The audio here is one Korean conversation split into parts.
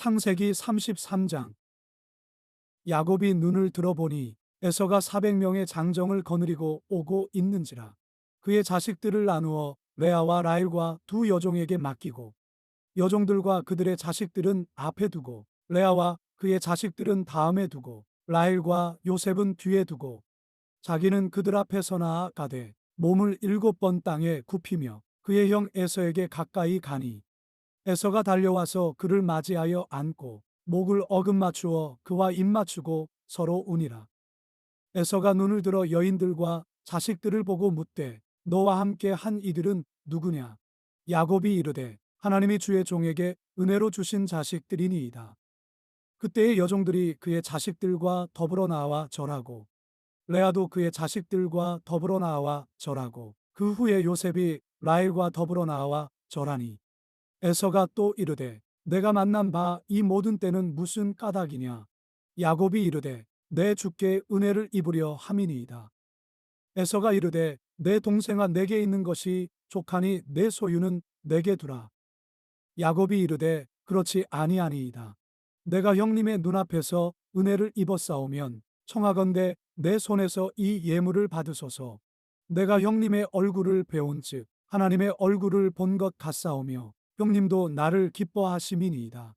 창세기 33장. 야곱이 눈을 들어보니 에서가 400명의 장정을 거느리고 오고 있는지라 그의 자식들을 나누어 레아와 라일과 두 여종에게 맡기고 여종들과 그들의 자식들은 앞에 두고 레아와 그의 자식들은 다음에 두고 라일과 요셉은 뒤에 두고 자기는 그들 앞에서 나아가되 몸을 일곱 번 땅에 굽히며 그의 형 에서에게 가까이 가니 에서가 달려와서 그를 맞이하여 안고 목을 어금 맞추어 그와 입 맞추고 서로 우니라. 에서가 눈을 들어 여인들과 자식들을 보고 묻되 너와 함께 한 이들은 누구냐? 야곱이 이르되 하나님이 주의 종에게 은혜로 주신 자식들이니이다. 그때의 여종들이 그의 자식들과 더불어 나와 절하고 레아도 그의 자식들과 더불어 나와 절하고 그 후에 요셉이 라일과 더불어 나와 절하니 에서가 또 이르되 내가 만난 바 이 모든 때는 무슨 까닭이냐? 야곱이 이르되 내 주께 은혜를 입으려 함이니이다. 에서가 이르되 내 동생아 내게 있는 것이 족하니 내 소유는 내게 두라. 야곱이 이르되 그렇지 아니하니이다. 내가 형님의 눈앞에서 은혜를 입었사오면 청하건대 내 손에서 이 예물을 받으소서. 내가 형님의 얼굴을 배운즉 하나님의 얼굴을 본 것 같사오며 형님도 나를 기뻐하심이니이다.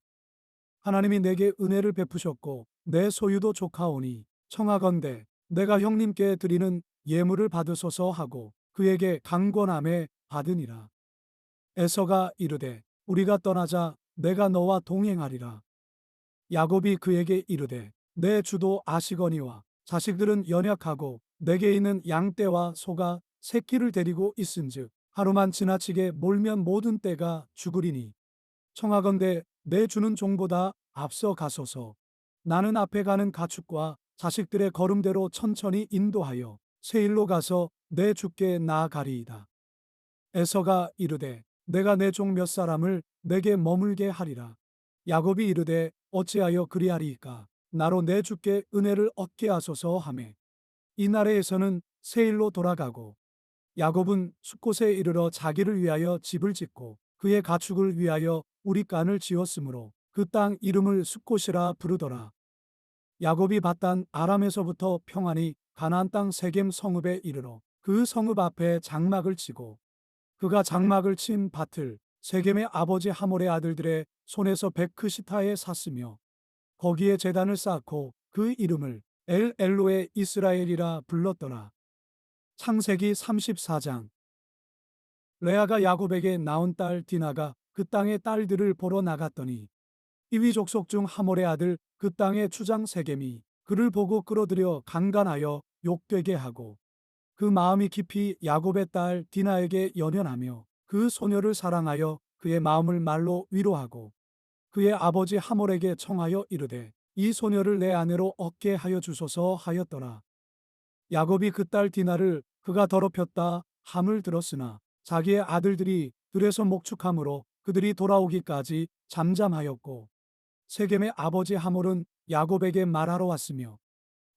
하나님이 내게 은혜를 베푸셨고 내 소유도 족하오니 청하건대 내가 형님께 드리는 예물을 받으소서 하고 그에게 강권함에 받으니라. 에서가 이르되 우리가 떠나자 내가 너와 동행하리라. 야곱이 그에게 이르되 내 주도 아시거니와 자식들은 연약하고 내게 있는 양떼와 소가 새끼를 데리고 있은즉 하루만 지나치게 몰면 모든 때가 죽으리니 청하건대 내 주는 종보다 앞서 가소서 나는 앞에 가는 가축과 자식들의 걸음대로 천천히 인도하여 세일로 가서 내 주께 나아가리이다. 에서가 이르되 내가 내 종 몇 사람을 내게 머물게 하리라. 야곱이 이르되 어찌하여 그리하리이까 나로 내 주께 은혜를 얻게 하소서 하매 이 나라에서는 세일로 돌아가고 야곱은 숫곳에 이르러 자기를 위하여 집을 짓고 그의 가축을 위하여 우리간을 지었으므로 그 땅 이름을 숫곳이라 부르더라. 야곱이 봤단 아람에서부터 평안히 가나안 땅 세겜 성읍에 이르러 그 성읍 앞에 장막을 치고 그가 장막을 친 밭을 세겜의 아버지 하몰의 아들들의 손에서 베크시타에 샀으며 거기에 재단을 쌓고 그 이름을 엘 엘로의 이스라엘이라 불렀더라. 창세기 34장 레아가 야곱에게 낳은 딸 디나가 그 땅의 딸들을 보러 나갔더니 이위 족속 중 하몰의 아들 그 땅의 추장 세겜이 그를 보고 끌어들여 강간하여 욕되게 하고 그 마음이 깊이 야곱의 딸 디나에게 연연하며 그 소녀를 사랑하여 그의 마음을 말로 위로하고 그의 아버지 하몰에게 청하여 이르되 이 소녀를 내 아내로 얻게 하여 주소서 하였더라. 야곱이 그 딸 디나를 그가 더럽혔다 함을 들었으나 자기의 아들들이 들에서 목축함으로 그들이 돌아오기까지 잠잠하였고 세겜의 아버지 하몰은 야곱에게 말하러 왔으며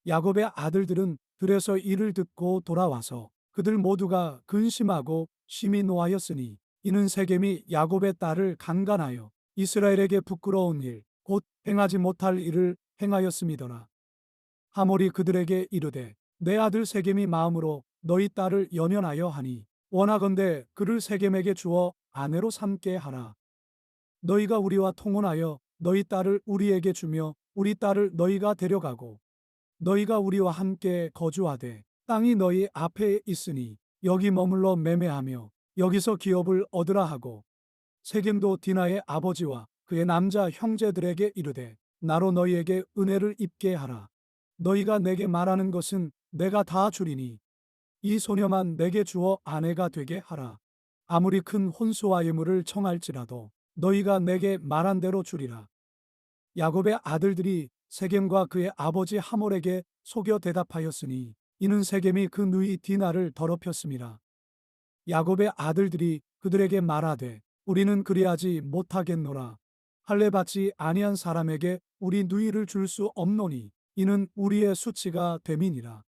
야곱의 아들들은 들에서 이를 듣고 돌아와서 그들 모두가 근심하고 심히 노하였으니 이는 세겜이 야곱의 딸을 강간하여 이스라엘에게 부끄러운 일, 곧 행하지 못할 일을 행하였음이더라. 하몰이 그들에게 이르되 내 아들 세겜이 마음으로 너희 딸을 연연하여 하니 원하건대 그를 세겜에게 주어 아내로 삼게 하라. 너희가 우리와 통혼하여 너희 딸을 우리에게 주며 우리 딸을 너희가 데려가고 너희가 우리와 함께 거주하되 땅이 너희 앞에 있으니 여기 머물러 매매하며 여기서 기업을 얻으라 하고 세겜도 디나의 아버지와 그의 남자 형제들에게 이르되 나로 너희에게 은혜를 입게 하라. 너희가 내게 말하는 것은 내가 다 주리니 이 소녀만 내게 주어 아내가 되게 하라. 아무리 큰 혼수와 예물을 청할지라도 너희가 내게 말한 대로 주리라. 야곱의 아들들이 세겜과 그의 아버지 하몰에게 속여 대답하였으니 이는 세겜이 그 누이 디나를 더럽혔습니다. 야곱의 아들들이 그들에게 말하되 우리는 그리하지 못하겠노라. 할례 받지 아니한 사람에게 우리 누이를 줄 수 없노니 이는 우리의 수치가 됨이니라.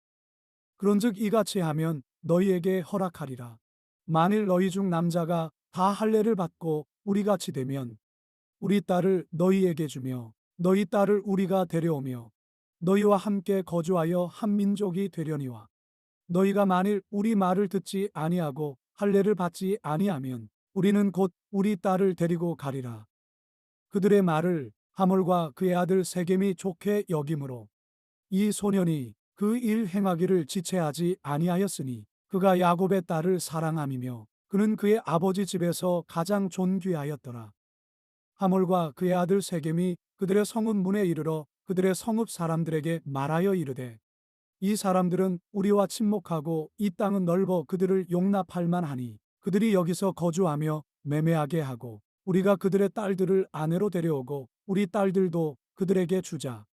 그런즉 이같이 하면 너희에게 허락하리라. 만일 너희 중 남자가 다 할례를 받고 우리같이 되면 우리 딸을 너희에게 주며 너희 딸을 우리가 데려오며 너희와 함께 거주하여 한 민족이 되려니와 너희가 만일 우리 말을 듣지 아니하고 할례를 받지 아니하면 우리는 곧 우리 딸을 데리고 가리라. 그들의 말을 하몰과 그의 아들 세겜이 좋게 여김으로 이 소년이 그 일 행하기를 지체하지 아니하였으니 그가 야곱의 딸을 사랑함이며 그는 그의 아버지 집에서 가장 존귀하였더라. 하몰과 그의 아들 세겜이 그들의 성읍 문에 이르러 그들의 성읍 사람들에게 말하여 이르되 이 사람들은 우리와 친목하고 이 땅은 넓어 그들을 용납할 만하니 그들이 여기서 거주하며 매매하게 하고 우리가 그들의 딸들을 아내로 데려오고 우리 딸들도 그들에게 주자.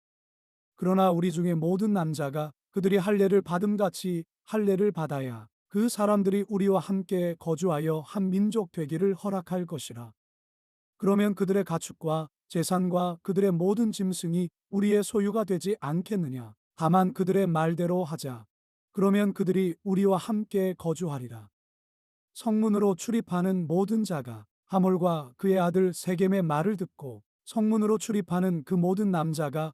그러나 우리 중에 모든 남자가 그들이 할례를 받음같이 할례를 받아야 그 사람들이 우리와 함께 거주하여 한 민족 되기를 허락할 것이라. 그러면 그들의 가축과 재산과 그들의 모든 짐승이 우리의 소유가 되지 않겠느냐. 다만 그들의 말대로 하자. 그러면 그들이 우리와 함께 거주하리라. 성문으로 출입하는 모든 자가 하몰과 그의 아들 세겜의 말을 듣고 성문으로 출입하는 그 모든 남자가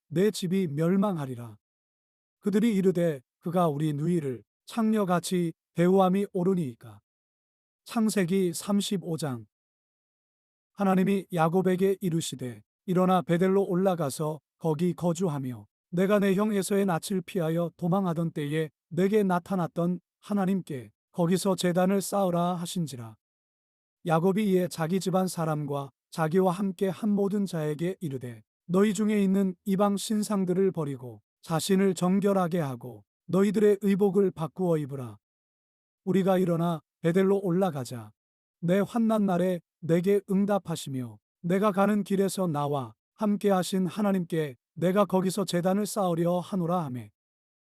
내 집이 멸망하리라. 그들이 이르되 그가 우리 누이를 창녀같이 대우함이 옳으니이까. 창세기 35장 하나님이 야곱에게 이르시되 일어나 베델로 올라가서 거기 거주하며 내가 내 형 에서의 낯을 피하여 도망하던 때에 내게 나타났던 하나님께 거기서 재단을 쌓으라 하신지라. 야곱이 이에 자기 집안 사람과 자기와 함께 한 모든 자에게 이르되 너희 중에 있는 이방 신상들을 버리고 자신을 정결하게 하고 너희들의 의복을 바꾸어 입으라. 우리가 일어나 베델로 올라가자. 내 환난 날에 내게 응답하시며 내가 가는 길에서 나와 함께 하신 하나님께 내가 거기서 재단을 쌓으려 하노라 하매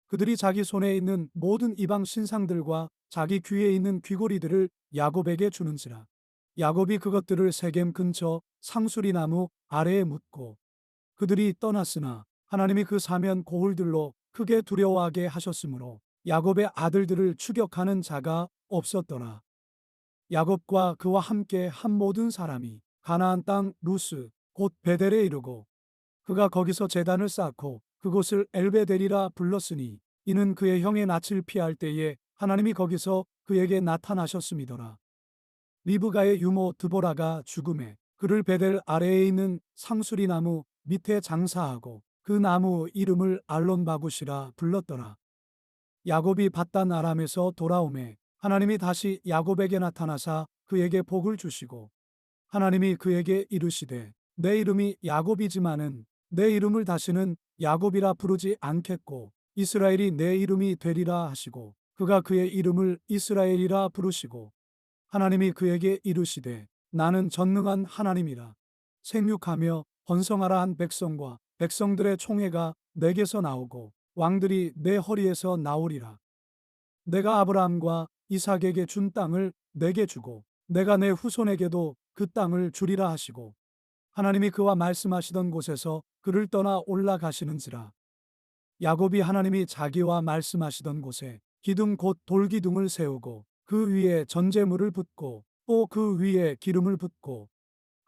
그들이 자기 손에 있는 모든 이방 신상들과 자기 귀에 있는 귀고리들을 야곱에게 주는지라 야곱이 그것들을 세겜 근처 상수리 나무 아래에 묻고 그들이 떠났으나 하나님이 그 사면 고울들로 크게 두려워하게 하셨으므로 야곱의 아들들을 추격하는 자가 없었더라. 야곱과 그와 함께 한 모든 사람이 가나안 땅 루스 곧 베델에 이르고 그가 거기서 재단을 쌓고 그곳을 엘베델이라 불렀으니 이는 그의 형의 낯을 피할 때에 하나님이 거기서 그에게 나타나셨음이더라. 리브가의 유모 드보라가 죽음에 그를 베델 아래에 있는 상수리 나무 밑에 장사하고 그 나무 이름을 알론바굿이라 불렀더라. 야곱이 바단 아람에서 돌아오매 하나님이 다시 야곱에게 나타나사 그에게 복을 주시고 하나님이 그에게 이르시되 내 이름이 야곱이지만은 내 이름을 다시는 야곱이라 부르지 않겠고 이스라엘이 내 이름이 되리라 하시고 그가 그의 이름을 이스라엘이라 부르시고 하나님이 그에게 이르시되 나는 전능한 하나님이라 생육하며 번성하라 한 백성과 백성들의 총회가 내게서 나오고 왕들이 내 허리에서 나오리라. 내가 아브라함과 이삭에게 준 땅을 내게 주고 내가 내 후손에게도 그 땅을 주리라 하시고 하나님이 그와 말씀하시던 곳에서 그를 떠나 올라가시는지라. 야곱이 하나님이 자기와 말씀하시던 곳에 기둥 곧 돌기둥을 세우고 그 위에 전제물을 붓고 또 그 위에 기름을 붓고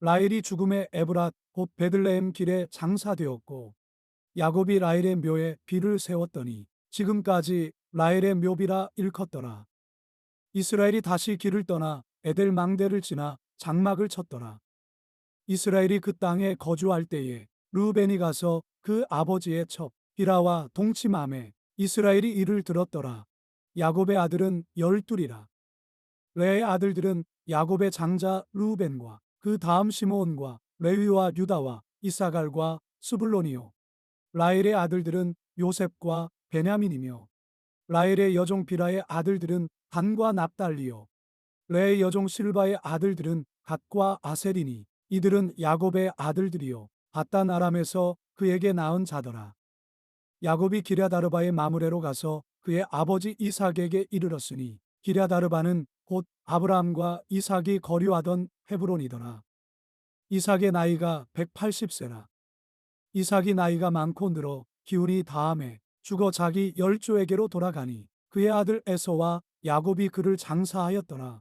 라헬이 죽음의 에브랏 곧 베들레헴 길에 장사되었고 야곱이 라헬의 묘에 비를 세웠더니 지금까지 라헬의 묘비라 일컫더라. 이스라엘이 다시 길을 떠나 에델 망대를 지나 장막을 쳤더라. 이스라엘이 그 땅에 거주할 때에 루벤이 가서 그 아버지의 첩 비라와 동침함에 이스라엘이 이를 들었더라. 야곱의 아들은 열둘이라. 레의 아들들은 야곱의 장자 루벤과 그 다음 시므온과 레위와 유다와 이사갈과 스불론이요. 라헬의 아들들은 요셉과 베냐민이며 라헬의 여종 비라의 아들들은 단과 납달리요. 레의 여종 실바의 아들들은 갓과 아셀이니 이들은 야곱의 아들들이요. 바단 아람에서 그에게 낳은 자더라. 야곱이 기랴다르바의 마무레로 가서 그의 아버지 이삭에게 이르렀으니 기랴다르바는 곧 아브라함과 이삭이 거류하던 헤브론이더라. 이삭의 나이가 180세라. 이삭이 나이가 많고 늘어 기운이 다함에 죽어 자기 열조에게로 돌아가니 그의 아들 에서와 야곱이 그를 장사하였더라.